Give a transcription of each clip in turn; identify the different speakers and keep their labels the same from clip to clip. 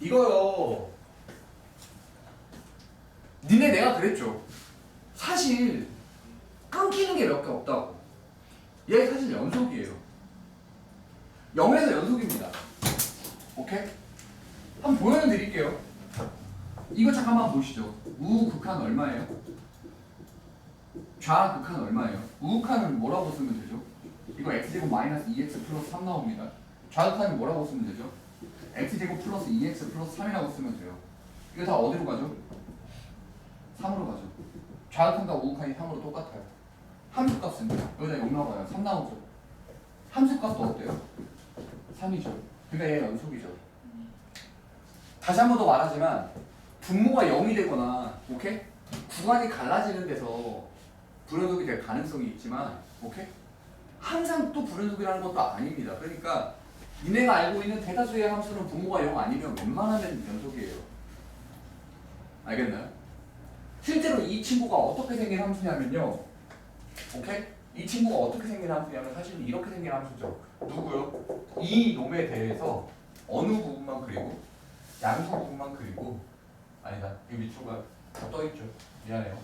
Speaker 1: 이거요. 니네 내가 그랬죠. 사실 끊기는 게 몇 개 없다고. 얘 사실 연속이에요. 0에서 연속입니다. 오케이? 한번 보여드릴게요. 이거 잠깐만 보시죠. 우극한 얼마예요? 좌극한 얼마예요? 우극한은 뭐라고 쓰면 되죠? 이거 x제곱 마이너스 2x 플러스 3 나옵니다. 좌극한은 뭐라고 쓰면 되죠? X제곱 플러스 2x 플러스 3이라고 쓰면 돼요. 이거 다 어디로 가죠? 3으로 가죠. 좌극한과 우극한이 3으로 똑같아요. 함수 값은 여기다 0 나와요. 3 나오죠. 함수 값도 어때요? 3이죠. 그러니까 얘 연속이죠. 다시 한 번 더 말하지만 분모가 0이 되거나 오케이? 구간이 갈라지는 데서 불연속이 될 가능성이 있지만 오케이? 항상 또 불연속이라는 것도 아닙니다. 그러니까 니네가 알고 있는 대다수의 함수는 분모가 0 아니면 웬만하면 연속이에요. 알겠나요? 실제로 이 친구가 어떻게 생긴 함수냐면요. 오케이? 이 친구가 어떻게 생긴 함수냐면 사실은 이렇게 생긴 함수죠. 누구요? 이 놈에 대해서 어느 부분만 그리고 양수 부분만 그리고 아니다. 이 밑으로가 더 떠있죠. 미안해요.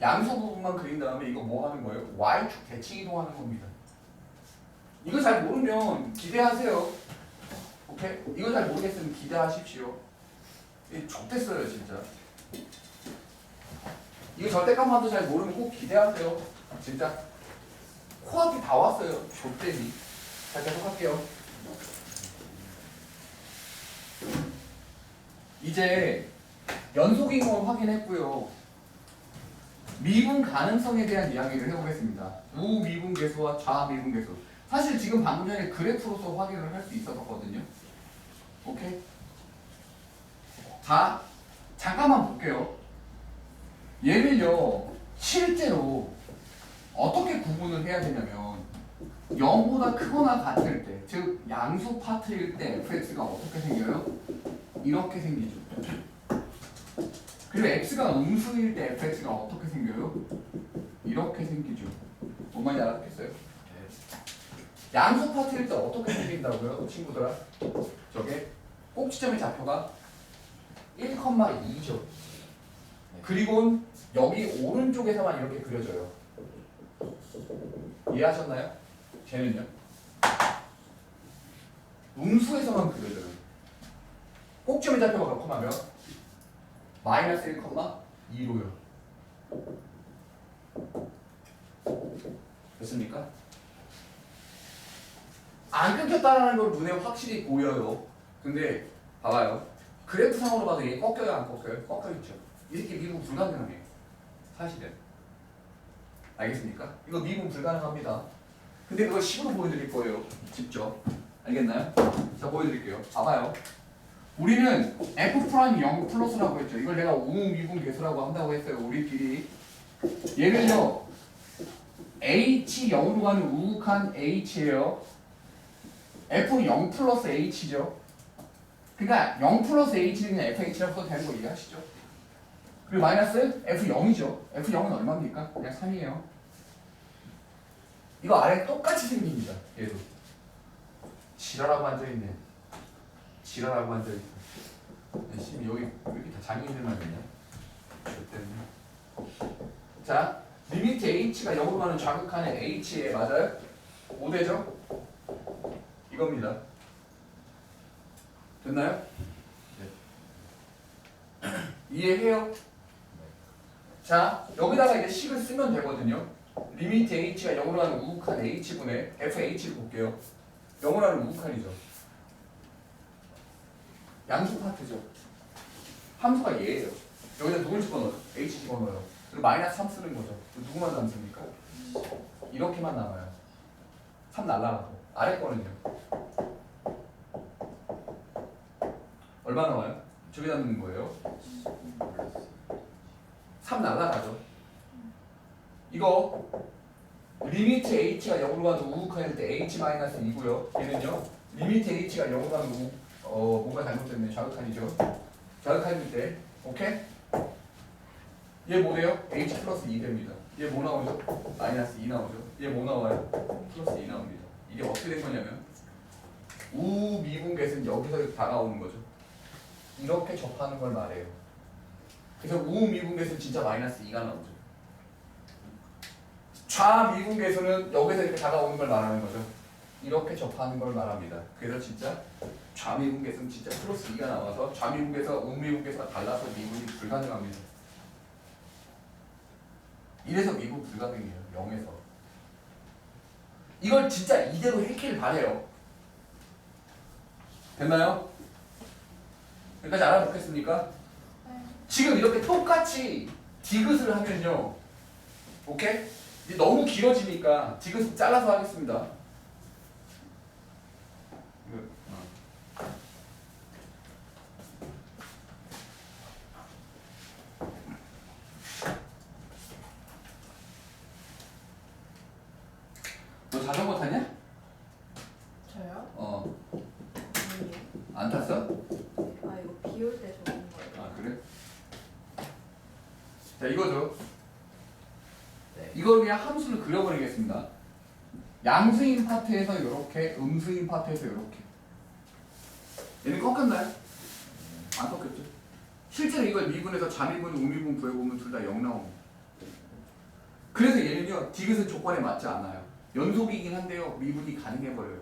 Speaker 1: 양수 부분만 그린 다음에 이거 뭐 하는 거예요? y축 대칭 이동하는 겁니다. 이거 잘 모르면 기대하세요. 오케이? 이거 잘 모르겠으면 기대하십시오. 이 족됐어요 진짜. 이거 절대값만도 잘 모르면 꼭 기대하세요. 진짜. 코앞이 다 왔어요. 족대니. 자 계속 할게요. 이제 연속인 걸 확인했고요. 미분 가능성에 대한 이야기를 해보겠습니다. 우미분 계수와 좌미분 계수. 사실 지금 방금 전에 그래프로서 확인을 할 수 있었거든요. 오케이? 자, 잠깐만 볼게요. 얘를요, 실제로 어떻게 구분을 해야 되냐면 0보다 크거나 같을 때, 즉 양수 파트일 때 fx가 어떻게 생겨요? 이렇게 생기죠. 그리고 x가 음수일 때 fx가 어떻게 생겨요? 이렇게 생기죠. 뭔 말인지 알아듣겠어요? 양수 파트일 때 어떻게 생긴다고요, 친구들아? 저게 꼭지점의 좌표가 1,2죠. 그리고 여기 오른쪽에서만 이렇게 그려져요. 이해하셨나요? 쟤는요? 음수에서만 그려져요. 꼭지점의 좌표가 몇 컴마면? 마이너스 1,2로요. 됐습니까? 안 끊겼다는 걸 눈에 확실히 보여요. 근데 봐봐요. 그래프상으로 봐도 얘 꺾여요, 안 꺾여요? 꺾여 있죠. 이 새끼 미분 불가능해요. 사실은. 알겠습니까? 이거 미분 불가능합니다. 근데 그걸 식으로 보여드릴 거예요. 직접. 알겠나요? 자, 보여드릴게요. 봐봐요. 우리는 f 프라임 0 플러스라고 했죠. 이걸 내가 우미분 계수라고 한다고 했어요. 우리끼리. 얘는요. h 0으로 가는 우극한 h예요. F 0 플러스 h죠. 그러니까 0 플러스 h는 그냥 fh라고 써도 되는 거 이해하시죠? 그리고 마이너스 f0이죠. f0은 얼마입니까? 그냥 3이에요. 이거 아래 똑같이 생깁니다. 얘도. 지랄하고 앉아있네. 지랄하고 앉아있어. 심 여기 왜 이렇게 다 장애인들만 있냐? 때문에. 자, 리미트 h가 0으로 가는 좌극한의 h에 맞아요? 5대죠? 이겁니다. 됐나요? 네. 이해해요? 자, 여기다가 이제 식을 쓰면 되거든요. 리미트 h가 0으로 가는 우극한 h분의 fh를 볼게요. 0으로 가는 우극한이죠. 양수 파트죠. 함수가 얘예요. 여기다 누굴 집어넣어요? h 집어넣어요. 그리고 마이너스 3 쓰는 거죠. 누구만 남습니까? 이렇게만 남아요. 3 날라가고. 아래 거는요. 얼마 나와요? 저기다 넣는 거예요. 3 날라가죠. 이거 리미트 h가 0으로 가도 우극할 때 h-2고요. 얘는요. 리미트 h가 0으로 가도 우, 어, 뭔가 잘못됐네. 좌극한이죠. 좌극한일 때 오케이? 얘 뭐래요? h 플러스 2 됩니다. 얘 뭐 나오죠? 마이너스 2 나오죠. 얘 뭐 나와요? 플러스 2 나옵니다. 이게 어떻게 된 거냐면 우미분계수는 여기서 다가오는 거죠. 이렇게 접하는 걸 말해요. 그래서 우미분계수는 진짜 마이너스 2가 나오죠. 좌미분계수는 여기서 이렇게 다가오는 걸 말하는 거죠. 이렇게 접하는 걸 말합니다. 그래서 진짜 좌미분계수는 진짜 플러스 2가 나와서 좌미분계수와 우미분계수가 달라서 미분이 불가능합니다. 이래서 미분 불가능해요. 0에서. 이걸 진짜 이대로 했길 바래요. 됐나요? 여기까지 알아듣겠습니까?
Speaker 2: 네.
Speaker 1: 지금 이렇게 똑같이 디귿을 하면요. 오케이? 너무 길어지니까 디귿 잘라서 하겠습니다. 자전거 타냐?
Speaker 2: 저요?
Speaker 1: 어.
Speaker 2: 아니요.
Speaker 1: 안 탔어?
Speaker 2: 아 이거 비 올때 좋은 거예요.
Speaker 1: 아 그래? 자 이거죠.
Speaker 2: 네.
Speaker 1: 이걸 그냥 함수를 그려버리겠습니다. 양수인 파트에서 이렇게, 음수인 파트에서 이렇게. 얘는 꺾였나요? 안 꺾였죠. 실제로 이걸 미분해서 자미분, 우미분 구해보면 둘 다 0 나옵니다. 그래서 얘는요, 디귿은 조건에 맞지 않아요. 연속이긴 한데요, 미분이 가능해버려요.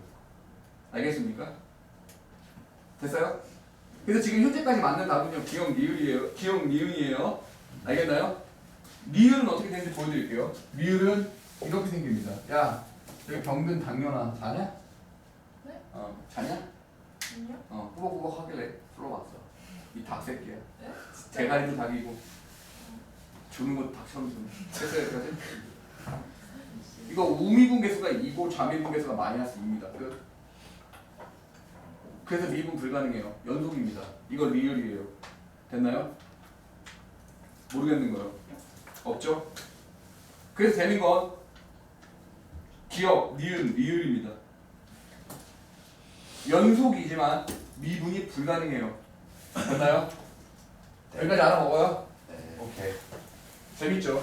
Speaker 1: 알겠습니까? 됐어요? 그래서 지금 현재까지 맞는 답은요, 기억 리을이에요. 기억 리은이에요. 알겠나요? 리을은 어떻게 되는지 보여드릴게요. 리을은 이렇게 생깁니다. 야, 여기 병든 당뇨나 자냐?
Speaker 2: 네?
Speaker 1: 어, 자냐?
Speaker 2: 아니요?
Speaker 1: 어, 꾸벅꾸벅 하길래 불러봤어. 이 닭새끼야.
Speaker 2: 네?
Speaker 1: 대가리도 닭이고 주는 것도 닭처럼 주는. 됐어요, 여기까지? 이거 우미분 계수가 2고 좌미분 계수가 마이너스 2입니다. 끝. 그래서 미분 불가능해요. 연속입니다. 이거 리을이에요. 됐나요? 모르겠는 거요. 없죠? 그래서 되는 건 기억, 니은, 리을입니다. 연속이지만 미분이 불가능해요. 됐나요? 여기까지 알아먹어요?
Speaker 3: 네.
Speaker 1: 오케이. 재밌죠?